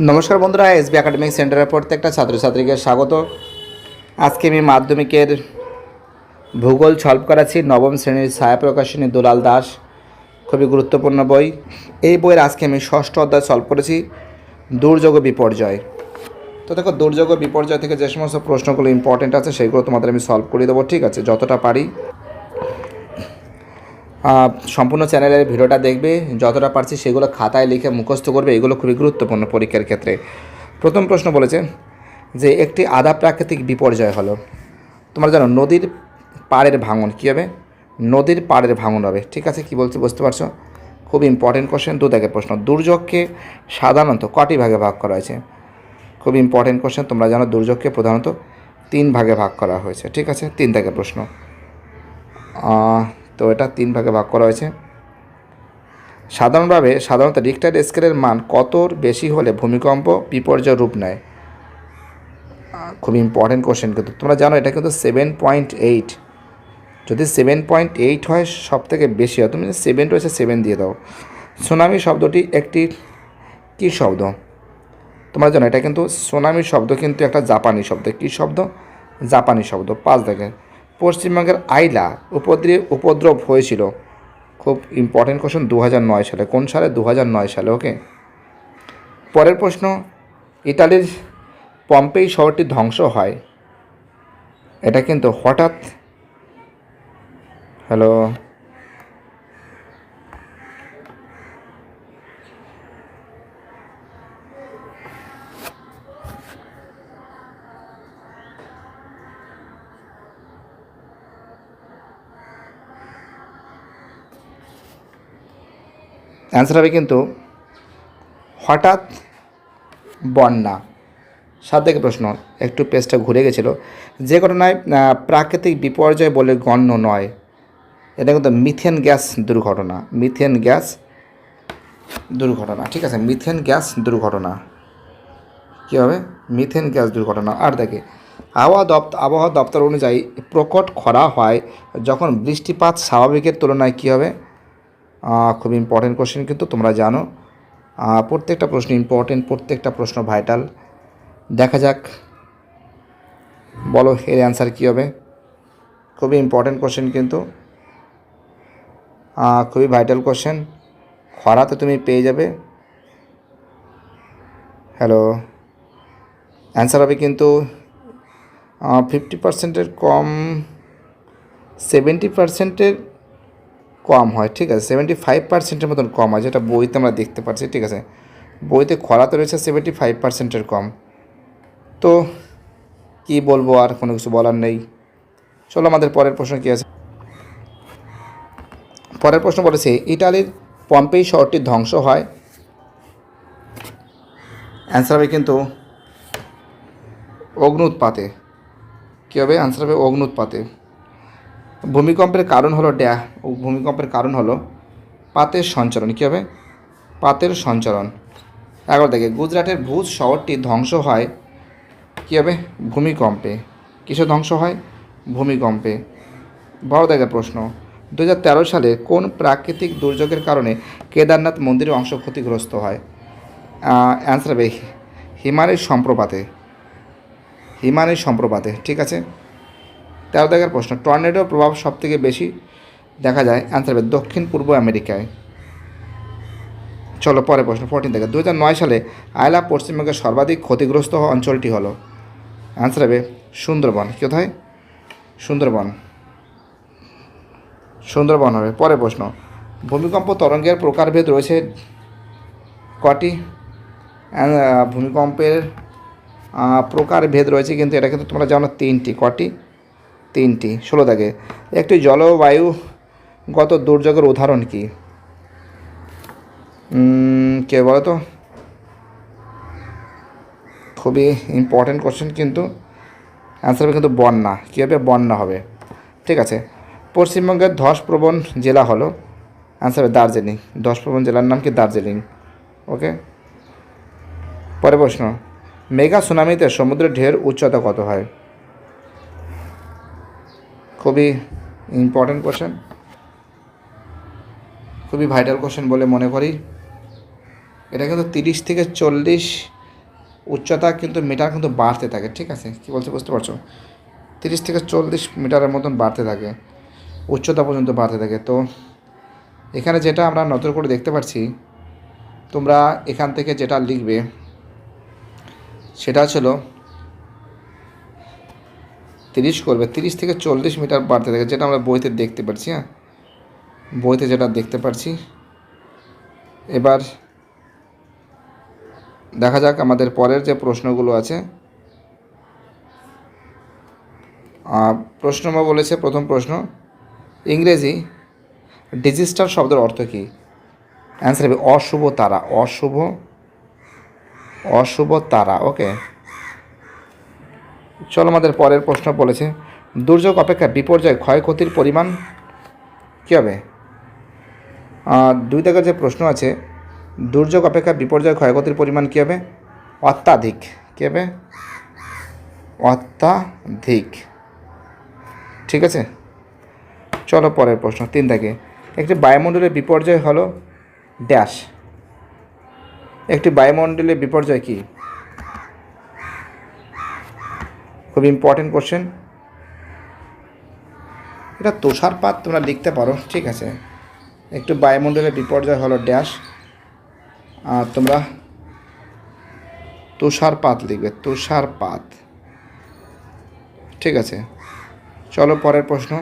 নমস্কার বন্ধুরা, SB academic সেন্টারের প্রত্যেকটা ছাত্রছাত্রীকে স্বাগত। আজকে আমি মাধ্যমিকের ভূগোল সলভ করাচ্ছি। নবম শ্রেণির ছায়া প্রকাশনী দুলাল দাস, খুবই গুরুত্বপূর্ণ বই। এই বইয়ের আজকে আমি ষষ্ঠ অধ্যায় সলভ করেছি, দুর্যোগ বিপর্যয়। তো দেখো, দুর্যোগ বিপর্যয় থেকে যে সমস্ত প্রশ্নগুলো ইম্পর্টেন্ট আছে, সেগুলো তোমাদের আমি সলভ করে দেবো, ঠিক আছে? যতটা পারি। সম্পূর্ণ চ্যানেলের ভিডিওটা দেখবে, যতটা পারছি সেগুলো খাতায় লিখে মুখস্থ করবে, এগুলো খুবই গুরুত্বপূর্ণ পরীক্ষার ক্ষেত্রে। প্রথম প্রশ্ন বলেছে যে একটি আধা প্রাকৃতিক বিপর্যয় হলো। তোমরা জানো, নদীর পাড়ের ভাঙন কী হবে? নদীর পাড়ের ভাঙন হবে। ঠিক আছে, কি বলছি বুঝতে পারছ? খুব ইম্পর্টেন্ট কোশ্চেন দু দাগের প্রশ্ন। দুর্যোগকে সাধারণত কটি ভাগে ভাগ করা হয়েছে? খুব ইম্পর্টেন্ট কোশ্চেন তোমরা জানো দুর্যোগকে প্রধানত তিন ভাগে ভাগ করা হয়েছে। ঠিক আছে, তিন দাগের প্রশ্ন। তো এটা তিন ভাগে ভাগ করা হয়েছে। সাধারণভাবে সাধারণত রিক্টার স্কেলের মান কতর বেশি হলে ভূমিকম্প বিপর্যয় রূপ নেয়? খুব ইম্পর্টেন্ট কোশ্চেন কিন্তু তোমরা জানো এটা কিন্তু সেভেন পয়েন্ট এইট যদি সেভেন পয়েন্ট এইট হয় সব থেকে বেশি হয়, তুমি সেভেন রয়েছে সেভেন দিয়ে দাও। সুনামি শব্দটি একটি কী শব্দ? তোমরা জানো এটা কিন্তু সোনামি শব্দ কিন্তু একটা জাপানি শব্দ। কী শব্দ? জাপানি শব্দ। পাঁচ দেখে। পশ্চিমবঙ্গের আইলা উপদ্রব উপদ্রব হয়েছিল। খুব ইম্পর্টেন্ট কোশ্চেন দু হাজার নয় সালে। কোন সালে? দু হাজার নয় সালে ওকে পরের প্রশ্ন, ইতালির পম্পেই শহরটি ধ্বংস হয়। এটা কিন্তু হঠাৎ হ্যালো অ্যান্সার হবে কিন্তু হঠাৎ বন্যা। সাত থেকে প্রশ্ন, একটু পেজটা ঘুরে গেছিল। যে ঘটনায় প্রাকৃতিক বিপর্যয় বলে গণ্য নয়, এটা কিন্তু মিথেন গ্যাস দুর্ঘটনা মিথেন গ্যাস দুর্ঘটনা। ঠিক আছে মিথেন গ্যাস দুর্ঘটনা। কী হবে? মিথেন গ্যাস দুর্ঘটনা। আর দেখে, আবহাওয়া দপ্তর আবহাওয়া দপ্তর অনুযায়ী প্রকট খরা হয় যখন বৃষ্টিপাত স্বাভাবিকের তুলনায় কী হবে? খুব ইম্পর্টেন্ট কোশ্চেন কিন্তু তোমরা জানো। প্রত্যেকটা প্রশ্ন ইম্পর্টেন্ট প্রত্যেকটা প্রশ্ন ভাইটাল দেখা যাক। বলো, এর অ্যান্সার কী হবে? খুবই ইম্পর্টেন্ট কোশ্চেন কিন্তু। খুবই ভাইটাল কোশ্চেন খরাতে তুমি পেয়ে যাবে। হ্যালো অ্যান্সার হবে কিন্তু ফিফটি পার্সেন্টের কম সেভেন্টি পার্সেন্টের কম হয়, ঠিক আছে? সেভেন্টি ফাইভ পার্সেন্টের মতন কম হয়, যেটা বইতে আমরা দেখতে পাচ্ছি, ঠিক আছে? বইতে খরা তো রয়েছে সেভেন্টি ফাইভ পার্সেন্টের কম। তো কি বলব আর কোনো কিছু বলার নেই। চলো, আমাদের পরের প্রশ্ন কী আছে? পরের প্রশ্ন বলেছে, ইটালির পম্পেই শহরটি ধ্বংস হয়? অ্যান্সার হবে কিন্তু অগ্নুৎপাতে। কী হবে? অ্যান্সার হবে অগ্নুৎপাতে। ভূমিকম্পের কারণ হলো ড্যা, ও ভূমিকম্পের কারণ হলো পাতের সঞ্চরণ কী হবে? পাতের সঞ্চরণ এগারো থেকে গুজরাটের ভুজ শহরটি ধ্বংস হয় কী হবে? ভূমিকম্পে। কিসে ধ্বংস হয়? ভূমিকম্পে। বড় দাগের প্রশ্ন দু হাজার তেরো সালে কোন প্রাকৃতিক দুর্যোগের কারণে কেদারনাথ মন্দিরের অংশ ক্ষতিগ্রস্ত হয়? অ্যান্সার হবে হিমালয়ের সম্প্রপাতে। হিমালয়ের সম্প্রপাতে, ঠিক আছে? তেরো দাগের প্রশ্ন টর্নেডোর প্রভাব সবথেকে বেশি দেখা যায় অ্যান্সার হবে দক্ষিণ পূর্ব আমেরিকায়। চলো পরে প্রশ্ন ফোরটিন থেকে। দু সালে আয়লা পশ্চিমবঙ্গের সর্বাধিক ক্ষতিগ্রস্ত অঞ্চলটি হলো অ্যান্সার হবে সুন্দরবন। কোথায়? সুন্দরবন। সুন্দরবন হবে। পরে প্রশ্ন, ভূমিকম্প তরঙ্গের প্রকারভেদ রয়েছে কটি? ভূমিকম্পের প্রকারভেদ রয়েছে কিন্তু এটা কিন্তু তোমরা জানো তিনটি, কটি? তিনটি, ষোলো দাগে। একটি জলবায়ুগত দুর্যোগের উদাহরণ কি? কে বলো তো খুবই ইম্পর্ট্যান্ট কোশ্চেন কিন্তু অ্যান্সার হবে কিন্তু বন্যা। কী হবে বন্যা হবে? ঠিক আছে। পশ্চিমবঙ্গের ধসপ্রবণ জেলা হলো অ্যান্সার হবে দার্জিলিং। ধসপ্রবণ জেলার নাম কি দার্জিলিং? ওকে পরে প্রশ্ন। মেগা সুনামিতে সমুদ্রের ঢের উচ্চতা কত হয়? খুবই ইম্পর্ট্যান্ট কোশ্চেন খুবই ভাইটাল কোশ্চেন বলে মনে করি। এটা কিন্তু তিরিশ থেকে চল্লিশ উচ্চতা কিন্তু মিটার কিন্তু বাড়তে থাকে, ঠিক আছে? কী বলছে বুঝতে পারছ? তিরিশ থেকে চল্লিশ মিটারের মতন বাড়তে থাকে, উচ্চতা পর্যন্ত বাড়তে থাকে। তো এখানে যেটা আমরা নজর করে দেখতে পাচ্ছি, তোমরা এখান থেকে যেটা লিখবে, সেটা ছিল তিরিশ করবে, তিরিশ থেকে চল্লিশ মিটার বাড়তে থাকে, যেটা আমরা বইতে দেখতে পাচ্ছি হ্যাঁ? বইতে যেটা দেখতে পাচ্ছি এবার দেখা যাক আমাদের পরের যে প্রশ্নগুলো আছে। প্রশ্ন বলেছে, প্রথম প্রশ্ন, ইংরেজি ডিজিস্টার শব্দের অর্থ কী? অ্যান্সার হবে, অশুভ তারা, অশুভ অশুভ তারা ওকে চলো আমাদের পরের প্রশ্ন বলেছে, দুর্যোগ অপেক্ষা বিপর্যয় ক্ষয়ক্ষতির পরিমাণ কী হবে? দুই দাগের যে প্রশ্ন আছে, দুর্যোগ অপেক্ষা বিপর্যয় ক্ষয়ক্ষতির পরিমাণ কী হবে? অত্যাধিক কী হবে? অত্যাধিক। ঠিক আছে? চলো পরের প্রশ্ন, তিন থেকে একটি বায়ুমণ্ডলের বিপর্যয় হলো ড্যাশ। একটি বায়ুমণ্ডলের বিপর্যয় কি? খুব ইম্পর্টেন্ট কোশ্চেন এটা তুষারপাত তোমরা লিখতে পারো, ঠিক আছে। একটু বায়ুমণ্ডলের বিপর্যয় হলো ড্যাশ আর তোমরা তুষারপাত লিখবে, তুষারপাত। ঠিক আছে। চলো পরের প্রশ্ন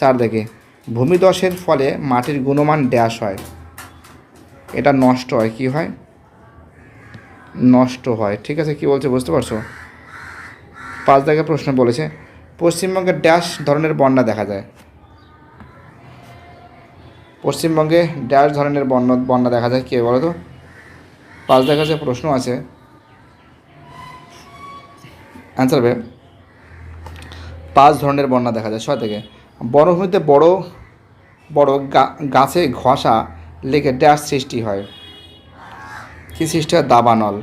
চার দেখে ভূমিদশের ফলে মাটির গুণমান ড্যাশ হয়। এটা নষ্ট হয়, কি হয়? নষ্ট হয়, ঠিক আছে, কি বলছে বুঝতে পারছ? পাঁচ দাগে প্রশ্ন বলেছে, পশ্চিমবঙ্গে ড্যাশ ধরনের বন্যা দেখা যায়। পশ্চিমবঙ্গে ড্যাশ ধরনের বন্যা বন্যা দেখা যায়, কে বলো তো পাঁচ দেখা যে প্রশ্ন আছে অ্যান্সার হবে, পাঁচ ধরনের বন্যা দেখা যায়, ছয় থেকে। বনভূমিতে বড় বড় গাছে ঘষা লেগে ড্যাশ সৃষ্টি হয়। কী সৃষ্টি হয়? দাবানল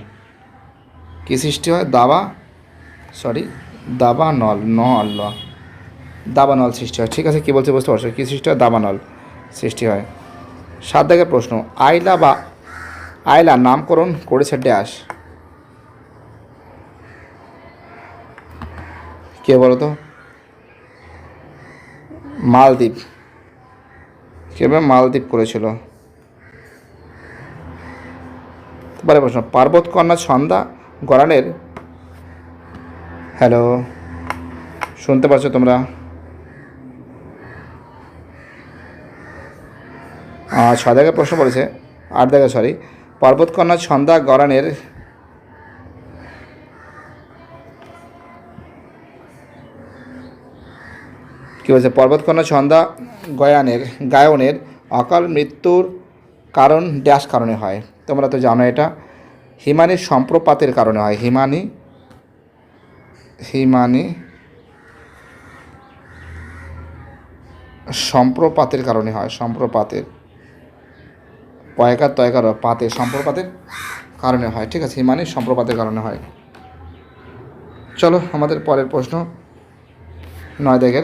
কী সৃষ্টি হয়? দাবা সরি, দাবানল, নল। দাবানল সৃষ্টি হয়। ঠিক আছে, কী বলছে বুঝতে পারছ? কী সৃষ্টি হয়? দাবানল সৃষ্টি হয়। সাত দাগের প্রশ্ন, আইলা বা আইলা নামকরণ করেছে ড্যাশ? কে বলো তো? মালদ্বীপ। কীভাবে মালদ্বীপ করেছিল? তারপরে প্রশ্ন পার্বত কন্যা ছন্দা গরানের হ্যালো, শুনতে পাচ্ছ তোমরা? ছয় দাগের প্রশ্ন বলেছে, আট দাগে সরি পর্বতকন্যা ছন্দা গরানের কী বলছে? পর্বতকন্যা ছন্দা গয়ানের, গায়নের অকাল মৃত্যুর কারণ, ড্যাশ কারণে হয়। তোমরা তো জানো এটা। হিমানির সম্প্রপাতের কারণে হয়। হিমানি হিমানি সম্প্রপাতের কারণে হয়, সম্প্রপাতের পয়কার তয়কার পাতে সম্প্রপাতের কারণে হয়, ঠিক আছে? হিমানি সম্প্রপাতের কারণে হয়। চলো, আমাদের পরের প্রশ্ন। নয় দেখের।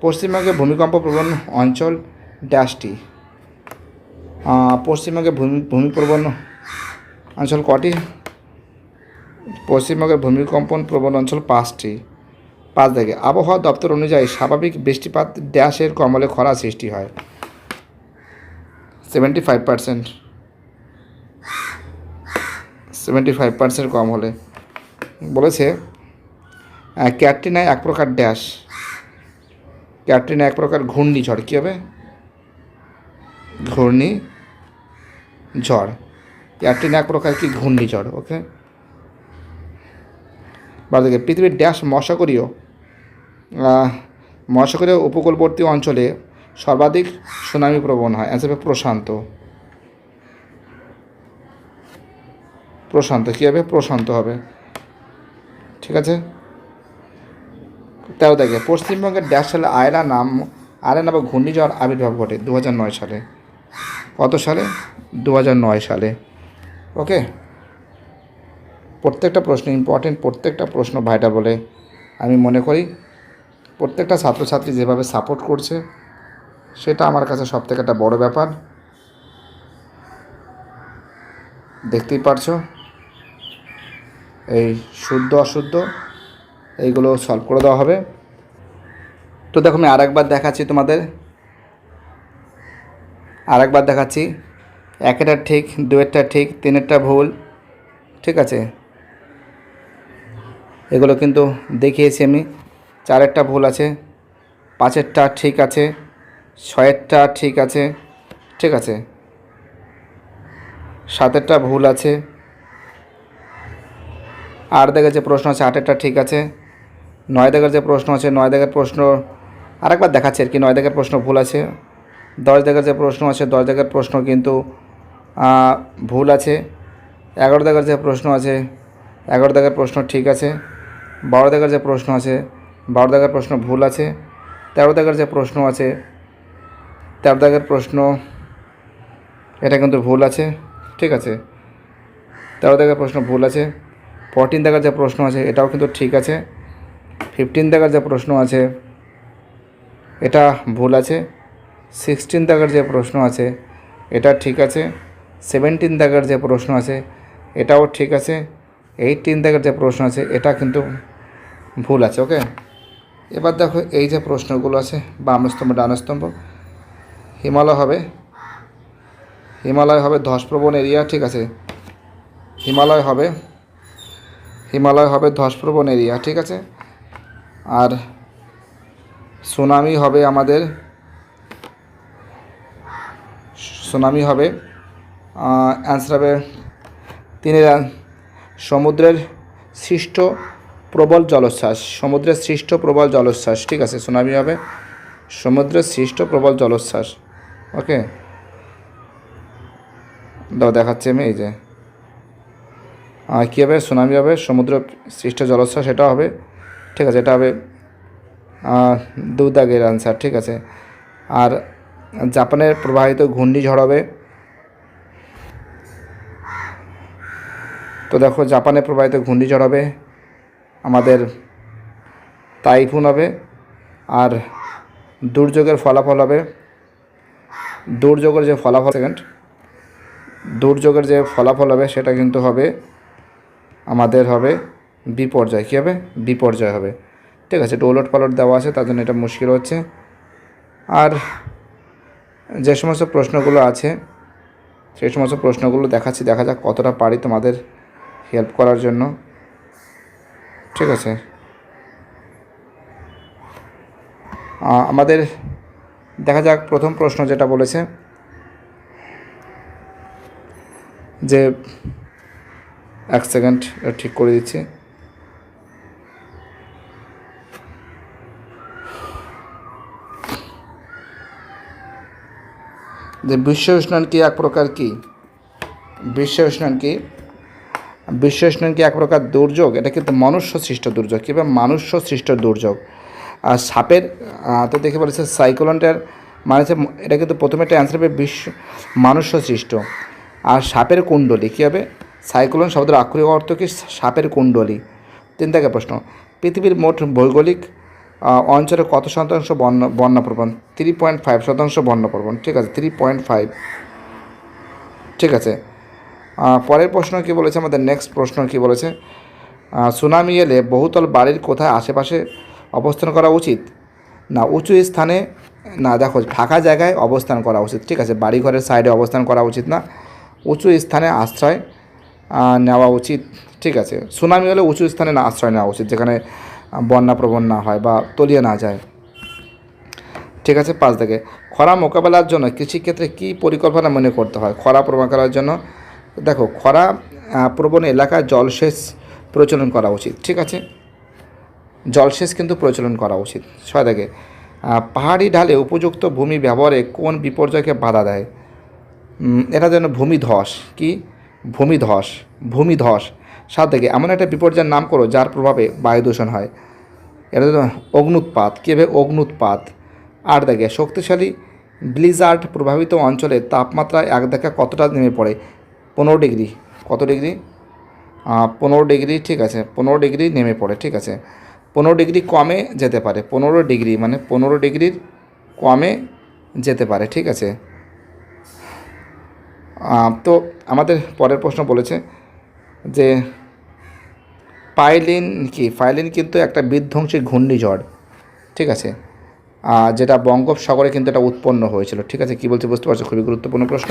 পশ্চিমবঙ্গে ভূমিকম্প প্রবণ অঞ্চল ড্যাশটি। পশ্চিমবঙ্গে ভূমি, ভূমিপ্রবণ অঞ্চল কটি? পশ্চিমবঙ্গের ভূমিকম্পন প্রবণ অঞ্চল পাঁচটি। পাঁচ দেখে, আবহাওয়া দপ্তর অনুযায়ী স্বাভাবিক বৃষ্টিপাত ড্যাশের কমলে খরা সৃষ্টি হয়। Seventy five percent seventy five percent কম হলে। বলেছে ক্যাটরিনায় এক প্রকার ড্যাশ। ক্যাটরিনা এক প্রকার ঘূর্ণিঝড়। কী হবে? ঘূর্ণি ঝড় ক্যাটরিনা এক প্রকার কি? ঘূর্ণিঝড় ওকে বা দেখে পৃথিবীর ড্যাশ মহাসাগরীয় মহাসাগরীয় উপকূলবর্তী অঞ্চলে সর্বাধিক সুনামি প্রবণ হয়। অ্যান্সার প্রশান্ত। প্রশান্ত, কী হবে? প্রশান্ত হবে। ঠিক আছে? তেরো তারিখে পশ্চিমবঙ্গের ড্যাশ সালে আয়লা নাম আয়লা নামে ঘূর্ণিঝড় আবির্ভাব ঘটে দু সালে। কত সালে? দু সালে। ওকে প্রত্যেকটা প্রশ্ন ইম্পর্টেন্ট প্রত্যেকটা প্রশ্ন ভাইটা বলে আমি মনে করি। প্রত্যেকটা ছাত্রছাত্রী যেভাবে সাপোর্ট করছে, সেটা আমার কাছে সব থেকে একটা বড় ব্যাপার। দেখতেই পারছ? এই শুদ্ধ, অশুদ্ধ, এইগুলো সলভ করে দেওয়া হবে। তো দেখো, আমি আরেকবার দেখাচ্ছি তোমাদের। আরেকবার দেখাচ্ছি। একেরটা ঠিক, দুয়েরটা ঠিক, তিনেরটা ভুল, ঠিক আছে? এগুলো কিন্তু দেখিয়েছি আমি। চারেরটা ভুল আছে, পাঁচেরটা ঠিক আছে, ছয়েরটা ঠিক আছে ঠিক আছে। সাতেরটা ভুল আছে। আট দাগের যে প্রশ্ন আছে, আটেরটা ঠিক আছে। নয় দাগের যে প্রশ্ন আছে, নয় দাগের প্রশ্ন আরেকবার দেখাচ্ছে আর কি, নয় দাগের প্রশ্ন ভুল আছে। দশ দাগের যে প্রশ্ন আছে, দশ দাগের প্রশ্ন কিন্তু ভুল আছে। এগারো দাগের যে প্রশ্ন আছে, এগারো দাগের প্রশ্ন ঠিক আছে। বারো দাগের যে প্রশ্ন আছে, বারো দাগের প্রশ্ন ভুল আছে, তেরো দাগের যে প্রশ্ন আছে, তেরো দাগের প্রশ্ন, এটা কিন্তু ভুল আছে, ঠিক আছে। তেরো দাগের প্রশ্ন ভুল আছে ফোরটিন দাগের যে প্রশ্ন আছে, এটাও কিন্তু ঠিক আছে। ফিফটিন দাগের যে প্রশ্ন আছে, এটা ভুল আছে। সিক্সটিন দাগের যে প্রশ্ন আছে, এটা ঠিক আছে। সেভেন্টিন দাগের যে প্রশ্ন আছে, এটাও ঠিক আছে। এইটিন দাগের যে প্রশ্ন আছে, এটা কিন্তু ভুল আছে ওকে এবার দেখো এই যে প্রশ্নগুলো আছে বাম স্তম্ভ ডান স্তম্ভ হিমালয় হবে। হিমালয় হবে ধসপ্রবণ এরিয়া, ঠিক আছে? হিমালয় হবে। হিমালয় হবে ধসপ্রবণ এরিয়া, ঠিক আছে? আর সুনামি হবে আমাদের, সুনামি হবে অ্যান্সার হবে তিনের, সমুদ্রের সৃষ্ট প্রবল জলোচ্ছ্বাস সমুদ্রের সৃষ্ট প্রবল জলোচ্ছ্বাস ঠিক আছে সুনামি হবে সমুদ্রের সৃষ্ট প্রবল জলোচ্ছ্বাস ওকে? দাও দেখাচ্ছি আমি এই যে। কী হবে? সুনামি হবে সমুদ্র সৃষ্ট জলোচ্ছ্বাস সেটা হবে ঠিক আছে এটা হবে আহ, দু দাগের আনসার ঠিক আছে। আর জাপানের প্রবাহিত ঘূর্ণিঝড় হবে তো দেখো জাপানে প্রবাহিত ঘূর্ণিঝড় হবে আমাদের তাইফুন হবে আর দুর্যোগের ফলাফল হবে, দুর্যোগের যে ফলাফল সেকেন্ড দুর্যোগের যে ফলাফল হবে সেটা কিন্তু হবে, আমাদের হবে বিপর্যয়। কী হবে? বিপর্যয় হবে। ঠিক আছে, একটু ওলট পালট দেওয়া আছে, তার জন্য এটা মুশকিল হচ্ছে। আর যে সমস্ত প্রশ্নগুলো আছে, সেই সমস্ত প্রশ্নগুলো দেখাচ্ছি, দেখা যাক কতটা পারি তোমাদের হেল্প করার জন্য। ঠিক আছে। আমাদের দেখা যাক প্রথম প্রশ্ন যেটা বলেছে যে, এক সেকেন্ড ঠিক করে দিচ্ছি। যে বিশ্ব উষ্ণায়ন কি এক প্রকার কি? বিশ্ব উষ্ণায়ন কি? বিশ্ব কি এক প্রকার দুর্যোগ? এটা কিন্তু মনুষ্য সৃষ্ট দুর্যোগ, কিংবা মানুষ্য সৃষ্ট দুর্যোগ। আর সাপের তো দেখে বলেছে সাইক্লোনটার মানে হচ্ছে এটা কিন্তু প্রথমে একটা অ্যান্সার হবে বিশ্ব মানুষ্য সৃষ্ট আর সাপের কুণ্ডলী, কী হবে? সাইক্লোন শব্দের আক্ষরিক অর্থ কি? সাপের কুণ্ডলী। তিন থেকে প্রশ্ন, পৃথিবীর মোট ভৌগোলিক অঞ্চলে কত শতাংশ বন্য, বন্যাপ্রবণ? থ্রি পয়েন্ট ফাইভ শতাংশ বন্যাপ্রবণ, ঠিক আছে? থ্রি পয়েন্ট ফাইভ ঠিক আছে? পরের প্রশ্ন কি বলেছে? আমাদের নেক্সট প্রশ্ন কি বলেছে? সুনামি এলে বহুতল বাড়ির কোথায় আশেপাশে অবস্থান করা উচিত? না উঁচু স্থানে না দেখো ফাঁকা জায়গায় অবস্থান করা উচিত ঠিক আছে? বাড়িঘরের সাইডে অবস্থান করা উচিত না। উঁচু স্থানে আশ্রয় নেওয়া উচিত ঠিক আছে? সুনামি হলে উঁচু স্থানে না আশ্রয় নেওয়া উচিত যেখানে আহ, বন্যা প্রবণ না হয় বা তলিয়ে না যায়। ঠিক আছে? পাঁচ থেকে খরা মোকাবেলার জন্য কৃষিক্ষেত্রে কী পরিকল্পনা মনে করতে হয়? খরা মোকাবেলার জন্য দেখো খরা প্রবণ এলাকায় জলসেচ প্রচলন করা উচিত ঠিক আছে? জলসেচ কিন্তু প্রচলন করা উচিত। ছয় আহ, পাহাড়ি ঢালে উপযুক্ত ভূমি ব্যবহারে কোন বিপর্যয়কে বাধা দেয়? এটা যেন ভূমিধস কি? ভূমিধস ভূমিধস সাত থেকে এমন একটা বিপর্যয়ের নাম করো যার প্রভাবে বায়ু দূষণ হয়। এটা যেন অগ্নুৎপাত কী হবে অগ্নুৎপাত? আট দেখে শক্তিশালী ব্লিজার্ড প্রভাবিত অঞ্চলে তাপমাত্রা এক দেখা কতটা নেমে পড়ে? পনেরো ডিগ্রি। কত ডিগ্রি? পনেরো ডিগ্রি, ঠিক আছে। পনেরো ডিগ্রি নেমে পড়ে, ঠিক আছে। পনেরো ডিগ্রি কমে যেতে পারে। পনেরো ডিগ্রি মানে পনেরো ডিগ্রির কমে যেতে পারে, ঠিক আছে। তো আমাদের পরের প্রশ্ন বলেছে যে, পাইলিন কি? ফাইলিন কিন্তু একটা বিধ্বংসী ঘূর্ণিঝড়, ঠিক আছে। যেটা বঙ্গোপসাগরে কিন্তু এটা উৎপন্ন হয়েছিল, ঠিক আছে। কী বলছি বুঝতে পারছ? খুবই গুরুত্বপূর্ণ প্রশ্ন।